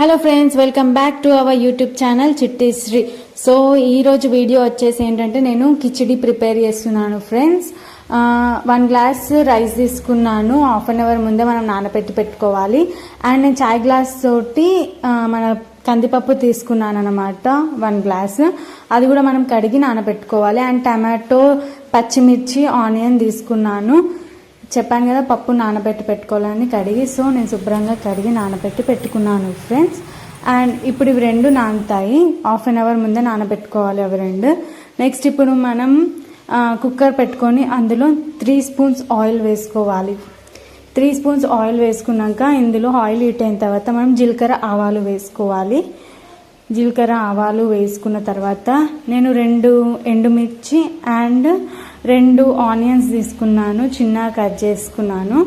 Hello friends welcome back to our YouTube channel Chittisri so ఈరోజు video వచ్చేసి ఏంటంటే నేను కిచిడి ప్రిపేర్ చేస్తున్నాను ఫ్రెండ్స్ వన్ గ్లాస్ రైస్ తీసుకున్నాను. హాఫ్ అన్ అవర్ ముందే మనం నానబెట్టి పెట్టుకోవాలి. అండ్ నేను చాయ్ గ్లాస్ తోటి మన కందిపప్పు తీసుకున్నాను అనమాట వన్ గ్లాస్ అది కూడా మనం కడిగి నానబెట్టుకోవాలి. అండ్ టమాటో పచ్చిమిర్చి ఆనియన్ తీసుకున్నాను. చెప్పాను కదా పప్పు నానబెట్టి పెట్టుకోవాలని కడిగి సో నేను శుభ్రంగా కడిగి నానబెట్టి పెట్టుకున్నాను ఫ్రెండ్స్ అండ్ ఇప్పుడు ఇవి రెండు నానుతాయి. హాఫ్ అన్ అవర్ ముందే నానబెట్టుకోవాలి అవి రెండు. నెక్స్ట్ ఇప్పుడు మనం కుక్కర్ పెట్టుకొని అందులో త్రీ స్పూన్స్ ఆయిల్ వేసుకోవాలి. త్రీ స్పూన్స్ ఆయిల్ వేసుకున్నాక ఇందులో ఆయిల్ హీట్ అయిన తర్వాత మనం జీలకర్ర ఆవాలు వేసుకోవాలి. జీలకర్ర ఆవాలు వేసుకున్న తర్వాత నేను రెండు ఎండుమిర్చి అండ్ రెండు ఆనియన్స్ తీసుకున్నాను చిన్నగా కట్ చేసుకున్నాను.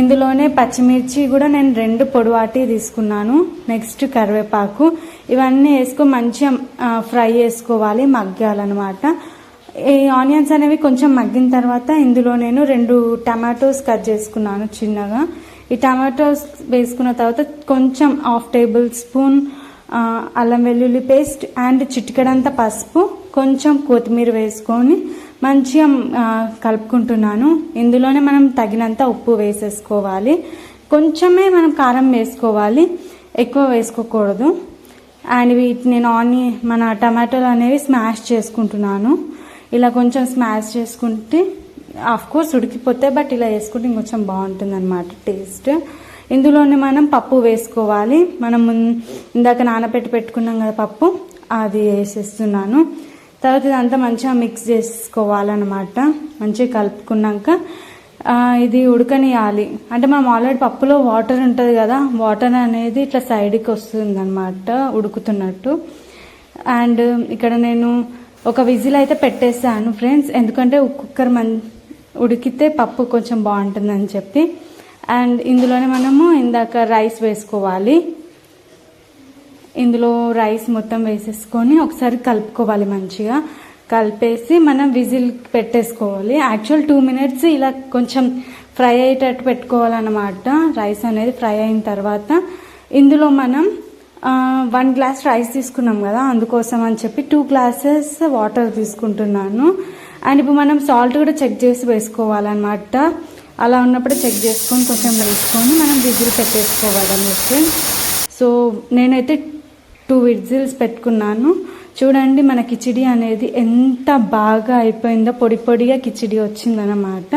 ఇందులోనే పచ్చిమిర్చి కూడా నేను రెండు పొడవాటి తీసుకున్నాను. నెక్స్ట్ కరివేపాకు. ఇవన్నీ వేసుకొని మంచిగా ఫ్రై చేసుకోవాలి మగ్గాలన్నమాట. ఈ ఆనియన్స్ అనేవి కొంచెం మగ్గిన తర్వాత ఇందులో నేను రెండు టమాటోస్ కట్ చేసుకున్నాను చిన్నగా. ఈ టమాటోస్ వేసుకున్న తర్వాత కొంచెం హాఫ్ టేబుల్ స్పూన్ అల్లం వెల్లుల్లి పేస్ట్ అండ్ చిటికెడంత పసుపు. కొంచెం కొత్తిమీర వేసుకొని మంచిగా కలుపుకుంటున్నాను. ఇందులోనే మనం తగినంత ఉప్పు వేసేసుకోవాలి. కొంచెమే మనం కారం వేసుకోవాలి. ఎక్కువ వేసుకోకూడదు. అండ్ వీటి నేను ఆని మన టమాటోలు అనేవి స్మాష్ చేసుకుంటున్నాను. ఇలా కొంచెం స్మాష్ చేసుకుంటే ఆఫ్ కోర్స్ ఉడికిపోతే బట్ ఇలా వేసుకుంటే ఇంకొంచెం బాగుంటుంది అనమాట టేస్ట్. ఇందులోనే మనం పప్పు వేసుకోవాలి. మనం ఇందాక నానబెట్టి పెట్టుకున్నాం కదా పప్పు అది వేసేస్తున్నాను. తర్వాత ఇదంతా మంచిగా మిక్స్ చేసుకోవాలన్నమాట. మంచిగా కలుపుకున్నాక ఇది ఉడకనియాలి. అంటే మనం ఆల్రెడీ పప్పులో వాటర్ ఉంటుంది కదా వాటర్ అనేది ఇట్లా సైడ్కి వస్తుంది అనమాట ఉడుకుతున్నట్టు. అండ్ ఇక్కడ నేను ఒక విజిల్ అయితే పెట్టేసాను ఫ్రెండ్స్ ఎందుకంటే కుక్కర్ మన్ ఉడికితే పప్పు కొంచెం బాగుంటుందని చెప్పి. అండ్ ఇందులోనే మనము ఇందాక రైస్ వేసుకోవాలి. ఇందులో రైస్ మొత్తం వేసేసుకొని ఒకసారి కలుపుకోవాలి మంచిగా. కలిపేసి మనం విజిల్ పెట్టేసుకోవాలి. యాక్చువల్ టూ మినిట్స్ ఇలా కొంచెం ఫ్రై అయ్యేటట్టు పెట్టుకోవాలన్నమాట. రైస్ అనేది ఫ్రై అయిన తర్వాత ఇందులో మనం వన్ గ్లాస్ రైస్ తీసుకున్నాం కదా అందుకోసం అని చెప్పి టూ గ్లాసెస్ వాటర్ తీసుకుంటున్నాను. అండ్ ఇప్పుడు మనం సాల్ట్ కూడా చెక్ చేసి వేసుకోవాలన్నమాట. అలా ఉన్నప్పుడు చెక్ చేసుకొని కొంచెం వేసుకొని మనం విజిల్ పెట్టేసుకోవాలి సో నేనైతే టూ విజిల్స్ పెట్టుకున్నాను. చూడండి మన కిచిడి అనేది ఎంత బాగా అయిపోయిందో పొడి పొడిగా కిచిడి వచ్చిందనమాట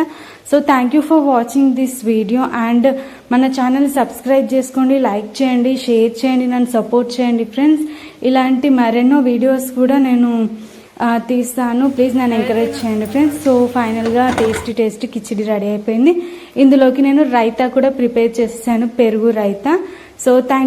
so thank you for watching this video and మన ఛానల్ సబ్స్క్రైబ్ చేసుకోండి లైక్ చేయండి షేర్ చేయండి నన్ను సపోర్ట్ చేయండి ఫ్రెండ్స్ ఇలాంటి మరెన్నో వీడియోస్ కూడా నేను తీస్తాను. ప్లీజ్ నన్ను ఎంకరేజ్ చేయండి ఫ్రెండ్స్ సో ఫైనల్గా టేస్టీ టేస్టీ కిచిడి రెడీ అయిపోయింది. ఇందులోకి నేను రైతా కూడా ప్రిపేర్ చేసాను పెరుగు రైతా. So thank